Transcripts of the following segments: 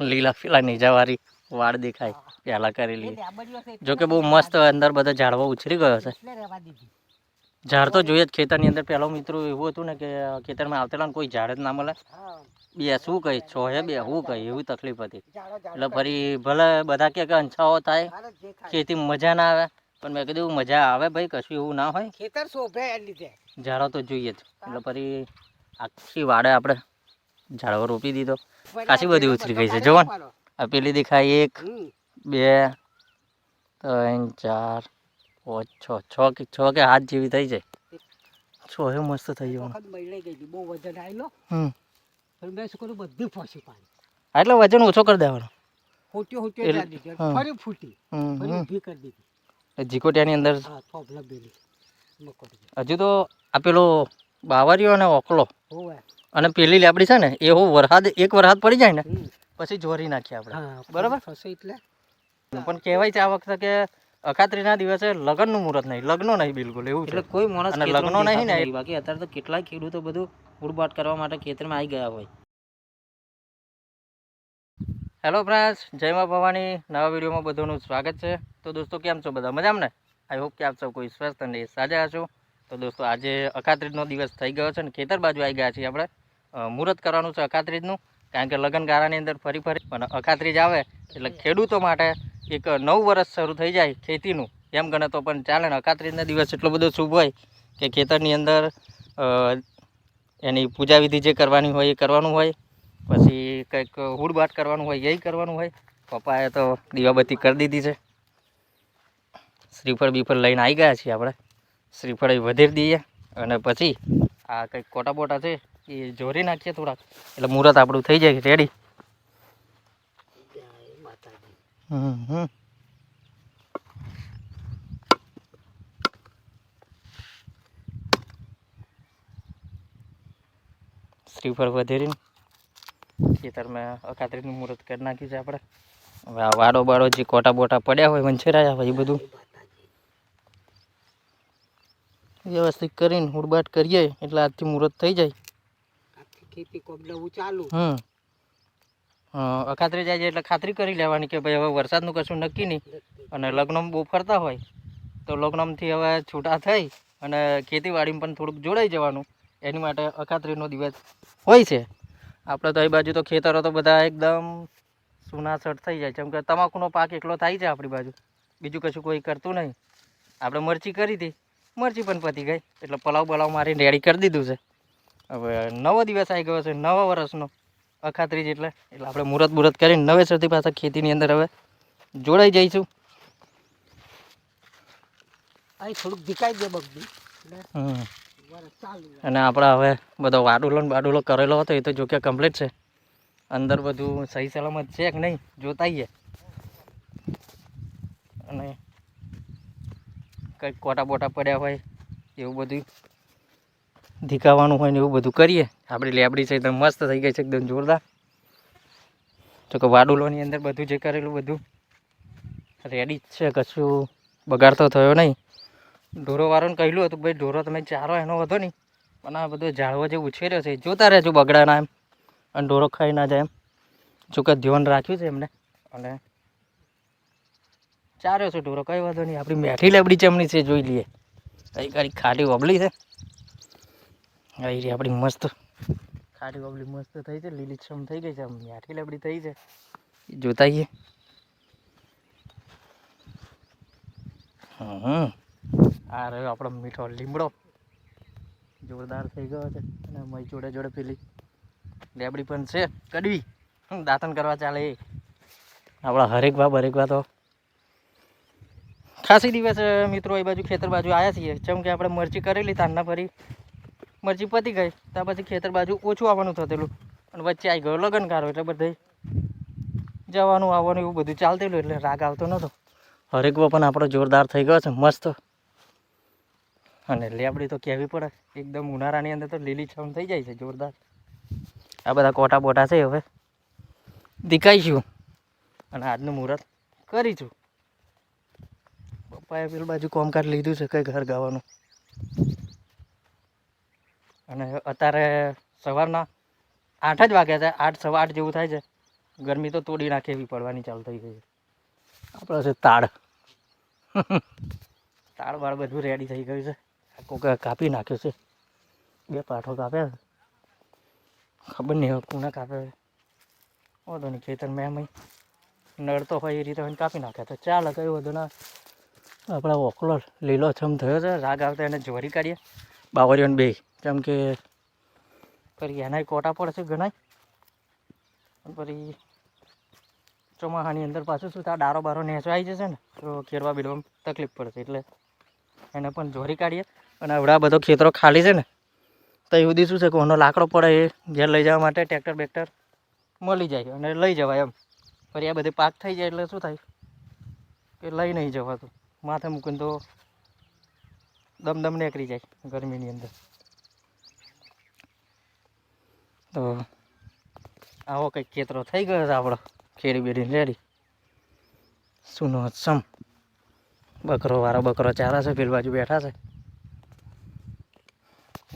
લીલા પીલા નીજાવાળી વાળ દેખાય પહેલા કરી કરેલી જો કે બહુ મસ્ત અંદર બધા ઝાડવા ઉછરી ગયો છે. ઝાડ તો જોઈએ જ ખેતરની અંદર પહેલો મિત્રો એવું હતું ને કે ખેતરમાં આવતેલા કોઈ ઝાડ જ ના મળે. બે છો હે બે હું કહી એવી તકલીફ હતી. એટલે ફરી ભલે બધા કે અંછાઓ થાય. ખેતી મજા ના આવે પણ મેં કીધું મજા આવે ભાઈ કશું એવું ના હોય. ખેતર શોભે લીધે ઝાડો તો જોઈએ જ. એટલે ફરી આખી વાડે આપણે ઝાડવા રોપી દીધો. ખાસી બધી ઉતરી ગઈ છે, જુઓ ને. આ પેલી દેખાય એક બે ત્રણ ચાર પાંચ છ. છ કે છ કે હાથ જેવી થઈ જાય. છ એ મસ્ત થઈ જવાનું. વખત બળી ગઈ હતી. બહુ વજન આવેલો હમ. મેં શું કર્યું બધું ફસી પાણી એટલે વજન ઓછો કરી દેવાનો. ફૂટ્યો ફૂટ્યો એટલે- ત્યાં દીધી હા. ફરી ફૂટી. ફરી ઊભી કરી દીધી. જીકોટિયાની અંદર હજુ તો આ પેલો બાવરિયો અને ઓકલો. હોવે. અને પેલી લેબડી છે ને એ હું વરસાદ એક વરસાદ પડી જાય ને પછી જોરી નાખીએ આપણે. બરાબર? એટલે. પણ કહેવાય છે આ વખતે કે અખાત્રીના દિવસે લગ્નનું મુહૂર્ત નહીં લગ્નો નહીં બિલકુલ એવું એટલે કોઈ માણસ અને લગ્નો નહીં ને બાકી અત્યારે તો કેટલાય ખેડૂતો બધું ઉડબાટ કરવા માટે ખેતરમાં આવી ગયા હોય. હેલો ફ્રેન્ડ્સ જય મા ભવાની નવા વિડીયોમાં બધાનું સ્વાગત છે. તો દોસ્તો કેમ છો બધા? મજામાં ને? આઈ હોપ કે આપ સૌ કોઈ સ્વસ્થ અને સાજા છો તો દોસ્તો આજે અખાત્રીજનો દિવસ થઈ ગયો છે ને ખેતર બાજુ આવી ગયા છીએ આપણે. મુહૂર્ત કરવાનું છે અખાત્રીજનું, કારણ કે લગ્ન ગાળાની અંદર ફરી ફરી પણ અખાત્રીજ આવે, એટલે ખેડૂતો માટે એક નવું વર્ષ શરૂ થઈ જાય ખેતીનું. એમ ગણે તો પણ ચાલે ને, અખાત્રીજના દિવસ એટલો બધો શુભ હોય કે ખેતરની અંદર એની પૂજા વિધિ જે કરવાની હોય એ કરવાનું હોય, પછી કંઈક હુડબાટ કરવાનું હોય એ કરવાનું હોય. પપ્પાએ તો દીવાબત્તી કરી દીધી છે. શ્રીફળ બીફળ લઈને આવી ગયા છીએ આપણે. શ્રીફળ વધેરી દઈએ અને પછી આ કંઈક કોટા બોટા છે એ જોરી નાખીએ થોડાક. એટલે મુહૂર્ત આપણું થઈ જાય. રેડી હમ શ્રીફળ વધેરીને ખેતરમાં અખાત્રીનું મુહૂર્ત કરી નાખ્યું છે આપણે. હવે આ વાડો બાડો જે કોટા બોટા પડ્યા હોય, વંછેરાયા હોય, એ બધું વ્યવસ્થિત કરીને હુડબાટ કરીએ. એટલે આજથી મુહૂર્ત થઈ જાય. ખેતી કોબલાવું ચાલુ. હમ. અખાતરી જાય છે એટલે ખાતરી કરી લેવાની કે ભાઈ હવે વરસાદનું કશું નક્કી નહીં. અને લગ્નમાં બહુ ફરતા હોય તો લગ્નમથી હવે છૂટા થઈ અને ખેતીવાડીમાં પણ થોડુંક જોડાઈ જવાનું. એની માટે અખાતરીનો દિવસ હોય છે. આપણે તો એ બાજુ તો ખેતરો તો બધા એકદમ સુનાસટ થઈ જાય છે. કેમ કે તમાકુનો પાક એકલો થાય છે આપણી બાજુ. બીજું કશું કોઈ કરતું નહીં. આપણે મરચી કરી હતી. મરચી પણ પતી ગઈ. એટલે પલાવ બલાવ મારીને રેડી કરી દીધું છે. હવે નવો દિવસ આવી ગયો છે નવા વર્ષનો. અખાત્રીજ એટલે એટલે આપણે મુહૂર્ત મુહૂર્ત કરીને નવેસરથી પાછા ખેતીની અંદર હવે જોડાઈ જઈશું. થોડુંક ભીકાઈ દે બગડી. અને આપણે હવે બધો વાડુલો ને બાડુલો કરેલો હતો એ તો જો કે કમ્પ્લીટ છે. અંદર બધું સહી સલામત છે કે નહીં જોતાઈએ અને કંઈક કોટા બોટા પડ્યા હોય એવું બધું ધીકાવાનું હોય ને એવું બધું કરીએ. આપણી લેબડી છે એકદમ મસ્ત થઈ ગઈ છે, એકદમ જોરદાર. તો કે વાડુલોની અંદર બધું જે કરેલું બધું રેડી જ છે, કશું બગાડ તો થયો નહીં. ઢોરોવાળાને કહેલું હતું ભાઈ, ઢોરો તમે ચારો, એનો હતો નહીં. પણ આ બધો ઝાડવો જે ઉછેર્યો છે જોતા રહેજો બગડાના એમ. અને ઢોરો ખાઈ ના જાય એમ. જોકે ધ્યાન રાખ્યું છે એમને. અને ચાર્યો છે ઢોરો, કંઈ વાંધો નહીં. આપણી મેઠી લેબડી ચમની છે, જોઈ લઈએ. કઈ કાળી ખાટી વબલી છે. આવી રહી આપણી મસ્ત. ખાટી બાબલી મસ્ત થઈ છે લીલીછમ થઈ ગઈ છે આમ મેઠી લેબડી થઈ છે. જોતા જોતાઈએ હમ આ રહ્યો આપણો મીઠો લીમડો. જોરદાર થઈ ગયો છે અને મય જોડે જોડે પેલી લેબડી પણ છે કડવી. દાંતણ કરવા ચાલે એ. આપણા હરેકવા બરેકવા તો ખાસી દિવસ મિત્રો એ બાજુ ખેતર બાજુ આવ્યા છીએ. જેમ કે આપણે મરચી કરેલી તારના ફરી. મરચી પતી ગઈ ત્યાં પછી ખેતર બાજુ ઓછું આવવાનું થતેલું. અને વચ્ચે આવી ગયો લગનકારો એટલે બધે જવાનું આવવાનું એવું બધું ચાલતેલું, એટલે રાગ આવતો નહોતો. હરેકવો પણ આપણો જોરદાર થઈ ગયો છે, મસ્ત. અને લેબડી તો કહેવી પડે, એકદમ ઉનાળાની અંદર તો લીલીછમ થઈ જાય છે, જોરદાર. આ બધા કોટા બોટા છે હવે. દીખાઈશું અને આજનું મુહૂર્ત કરીશું. પપ્પાએ પેલું બાજુ કોમકાજ લીધું છે, કંઈ ઘર ગાવાનું. અને અત્યારે સવારના આઠ જ વાગ્યા છે. આઠ સવા આઠ જેવું થાય છે. ગરમી તો તોડી નાખે એવી પડવાની ચાલુ થઈ ગઈ છે. આપણે છે તાળ. તાળ બાળ બધું રેડી થઈ ગયું છે. આ કોક કાપી નાખ્યું છે. બે પાઠો કાપ્યા ખબર નહીં હવે કોને કાપ્યા છે. વાંધો નહીં ખેતર મેં એમ નડતો હોય એ રીતે કાપી નાખ્યા તો ચાલે કયું વધુ ના. આપણા ઓકલો લીલો છમ થયો છે. રાગ આવતા એને જોરી કાઢીએ. બાવરીઓને બે. કેમ કે ફરી એનાય કોટા પડશે ઘણાય. અને ફરી ચોમાસાની અંદર પાછું શું થાય? ડારો બારો નેચો આવી જશે ને, તો ખેરવા બીડવામાં તકલીફ પડશે. એટલે એને પણ જોરી કાઢીએ. અને આવડા બધો ખેતરો ખાલી છે ને, તો એ સુધી શું છે કે ઓનો લાકડો પડે એ ઘેર લઈ જવા માટે ટ્રેક્ટર બેક્ટર મળી જાય. અને લઈ જવાય એમ. ફરી આ બધી પાક થઈ જાય એટલે શું થાય? કે લઈ નહીં જવાતું. માથે મૂકીને તો દમ દમ નીકળી જાય ગરમીની અંદર. તો આવો કંઈક ખેતરો થઈ ગયો છે આપણો. ખેડી બેડી રેડી. સુનો સમ. બકરો વાળો બકરો ચારા છે, પેલી બાજુ બેઠા છે.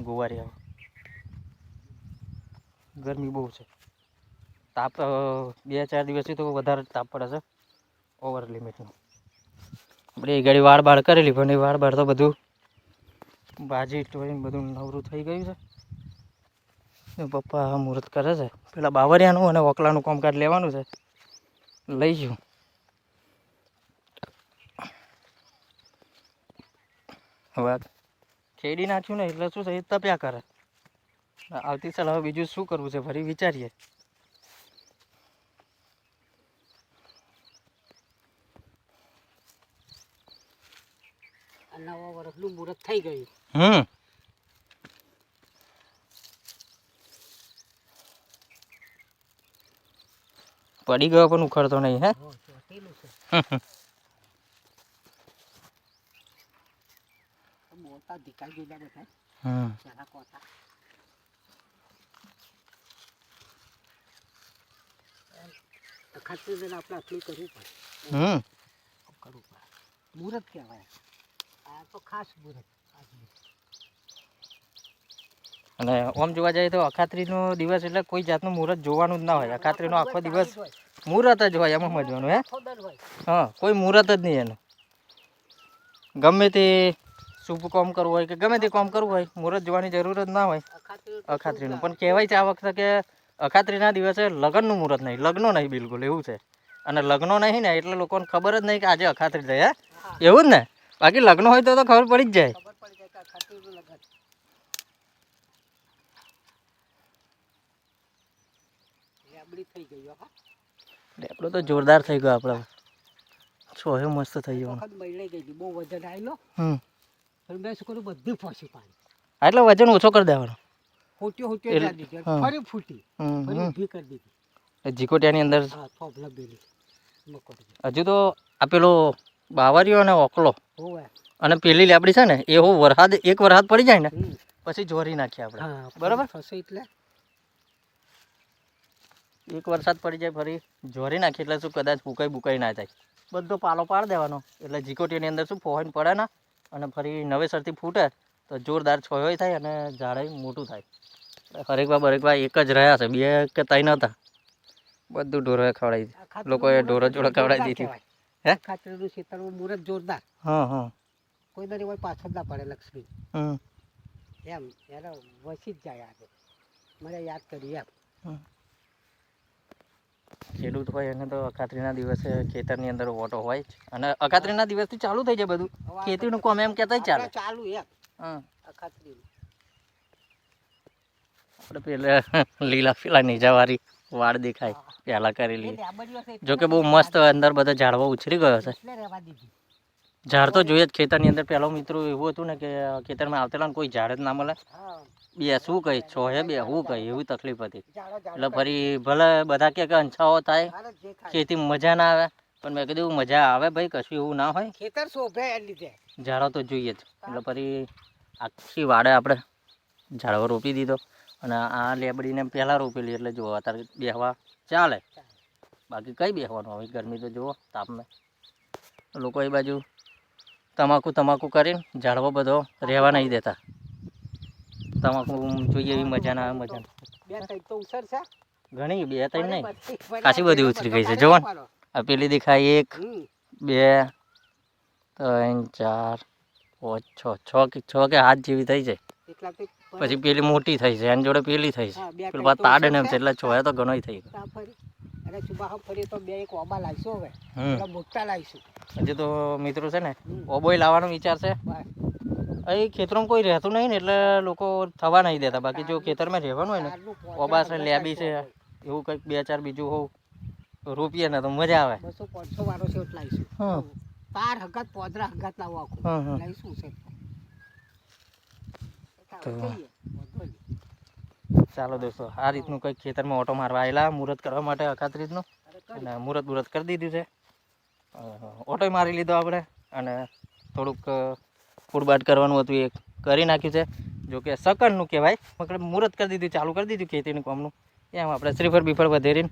ગુવારી આવો. ગરમી બહુ છે. તાપ બે ચાર દિવસથી તો વધારે તાપ પડે છે. ઓવર લિમિટનું આપણે એ ગાડી વાળ બાળ કરેલી, પણ એ વાળ બાળ તો બધું ભાજી ટોળીને બધું નવરું થઈ ગયું છે. પપ્પા મુહૂર્ત કરે છે. પેલા બાવરિયાનું અને ઓકલાનું કામકાજ લેવાનું છે. લઈ જઉં હવે ખેડી નાખ્યું ને એટલે શું છે? એ તપ્યા કરે. આવતી સાલ હવે બીજું શું કરવું છે? ફરી વિચારીએ. નવા વર્ષનું મુહૂર્ત થઈ ગયું. હમ. પડી ગયો પણ ઉખડતો નહીં હે? મોટા ધીકાઈ ગયેલા બધા. હમ. ચારા કોતા ખાતું આપણે આટલું કરવું પડે. હમ. કરવું પડે. મુહૂર્ત કહેવાય. આ તો ખાસ મુહૂર્ત અને આમ જોવા જઈએ તો અખાત્રીનો દિવસ એટલે કોઈ જાતનું મુહૂર્ત જોવાનું જ ના હોય. અખાત્રીનો આખો દિવસ મુહૂર્ત જ હોય એમાં મજવાનું હે? હા કોઈ મુહૂર્ત જ નહીં એનું. ગમે તે શુભ કામ કરવું હોય કે ગમે તે કામ કરવું હોય મુહૂર્ત જોવાની જરૂર જ ના હોય. અખાત્રીનું પણ કહેવાય છે આ વખતે કે અખાત્રીના દિવસે લગ્નનું મુહૂર્ત નહીં. લગ્નો નહીં બિલકુલ એવું છે. અને લગ્નો નહીં ને એટલે લોકોને ખબર જ નહીં કે આજે અખાત્રી છે હે. એવું જ ને? બાકી લગ્ન હોય તો તો ખબર પડી જ જાય. ખબર પડી જાય કે અખાત્રીનું લગન લેબડી થઈ ગઈ હો હા. આપણો તો જોરદાર થઈ ગયો આપણે. છોહે મસ્ત થઈ ગયો. બહુ વજન આવેલો હમ. મેં શું કર્યું બધું ફસી પાડી એટલે વજન ઓછો કરી દેવાનો. એટલે- કરી દીધી. ફરી ફૂટી. ફરી ઊભી કરી દીધી. જીકોટિયાની અંદર હા હજુ તો આ પેલો બાવરિયો અને ઓકલો. અને પેલી લેબડી છે ને એ હું વરસાદ એક વરસાદ પડી જાય ને પછી જોરી નાખીએ આપણે. બરાબર? એટલે. એક વરસાદ પડી જાય ફરી જોરી નાખીએ એટલે શું કદાચ ભૂકાઈ બુકાઈ ના થાય બધો પાલો પાડ દેવાનો. એટલે જીકોટીની અંદર શું ફોહાઈને પડે ના અને ફરી નવેસરથી ફૂટે તો જોરદાર છોયો થાય અને ઝાડાય મોટું થાય. હરેકવા બરેકવા એક જ રહ્યા છે બે કે ત્રણ હતા. બધું ઢોરોએ ખવડાવી દીધું. લોકોએ ઢોરો જોડે ખવડાવી દીધી. કહેવાય. હે? ખાતરનું શેતરનું મુહૂર્ત જોરદાર. હા હા. કોઈ દરી હોય પાછળ ના પડે લક્ષ્મી. એમ એને વસી જ જાય આજે. મને યાદ કરી એમ. ખેડૂત હોય એને તો અખાત્રીના દિવસે ખેતરની અંદર વોટો હોય જ. અને અખાત્રીના દિવસથી ચાલુ થઈ જાય બધું. ખેતીનું કામ એમ કહેતા ચાલે. ચાલુ એમ. હા. ખાતરીનું આપણે પેલે લીલા પેલા નીજાવાળી વાળ દેખાય પહેલાં કરેલી. જો કે બહુ મસ્ત અંદર બધા ઝાડવા ઉછરી ગયો છે ઝાડ તો જોઈએ જ ખેતરની અંદર પહેલો મિત્રો એવું હતું ને કે ખેતરમાં આવતેલા ને કોઈ ઝાડ જ ના મળે. બેસવું બે શું કહી છો હે બે હું કહી એવી તકલીફ હતી. એટલે ફરી ભલે બધા કે અંછાઓ થાય ખેતી મજા ના આવે પણ મેં કીધું મજા આવે ભાઈ કશું એવું ના હોય. ખેતર શોભે લીધે. ઝાડો તો જોઈએ જ. એટલે ફરી આખી વાડે આપણે ઝાડવા રોપી દીધો. અને આ લેબડીને પહેલાં રોપેલી એટલે જુઓ અત્યારે બેહવા ચાલે. બાકી કઈ બેહવાનું? હવે ગરમી તો જુઓ તાપમાં. લોકો એ બાજુ તમાકુ તમાકુ કરીને ઝાડવો બધો રહેવા નહીં દેતા. તમાકુ જોઈએ એવી મજા ના આવે મજા ઘણી બે ત્રણ નહીં. કાશી બધી ઉતરી ગઈ છે. ને. આ પેલી દેખાય એક બે ત્રણ ચાર પાંચ છ છ કે છ કે હાથ જેવી થઈ તો પછી પેલી મોટી થઈ છે એની જોડે પેલી થઈ છે. પેલું ત્રણ તાડે ને એમ છે. એટલે છોયા તો ઘણો થઈ અને સુબાહ ફરી. તો બે એક ઓબા લાવીશું હવે. મોટા લાવીશું. હજી તો મિત્રો છે ને. ઓબોય લાવવાનો વિચાર છે. અહીં ખેતરોમાં કોઈ રહેતું નહીં ને એટલે લોકો થવા નહીં દેતા. બાકી જો ખેતરમાં રહેવાનું હોય ને ઓબા છે લેબી છે એવું કંઈક બે ચાર બીજું હોવ રૂપિયા ને તો મજા આવે. બસો પાંચસો વાળો છે એટલે લાવીશું. તાર હગાત પોદરા હગત લાવવા આખું. લાવીશું છે તો-. ચાલો દોસ્તો આ રીતનું કંઈક ખેતરમાં ઓટો મારવા આવેલા મુહૂર્ત કરવા માટે અખાત્રીજનું અરે કરી. અને મુહૂર્ત મુહૂર્ત કરી દીધું છે. ઓટો મારી લીધો આપણે અને થોડુંક ફૂડબાટ કરવાનું હતું એ કરી નાખ્યું છે. જો કે સકનનું કહેવાય મતલબ મુહૂર્ત કરી દીધું ચાલુ કરી દીધું ખેતીનું કામનું. એમ આપણે શ્રીફળ બીફળ વધેરીને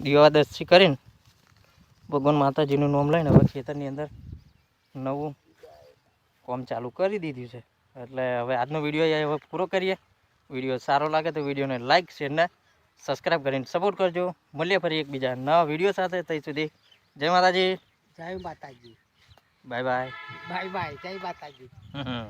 દીવાદસ્તી કરીને ભગવાન માતાજીનું નામ લઈને હવે ખેતરની અંદર નવું કોમ ચાલુ કરી દીધું છે. એટલે હવે આજનો વીડિયો હવે પૂરો કરીએ. વીડિયો સારો લાગે તો વિડીયોને લાઇક શેરને સબસ્ક્રાઈબ કરીને સપોર્ટ કરજો. મળીએ ફરી એકબીજા નવા વીડિયો સાથે. ત્યાં સુધી જય માતાજી. જય માતાજી. બાય બાય બાય બાય જય માતાજી. હમ.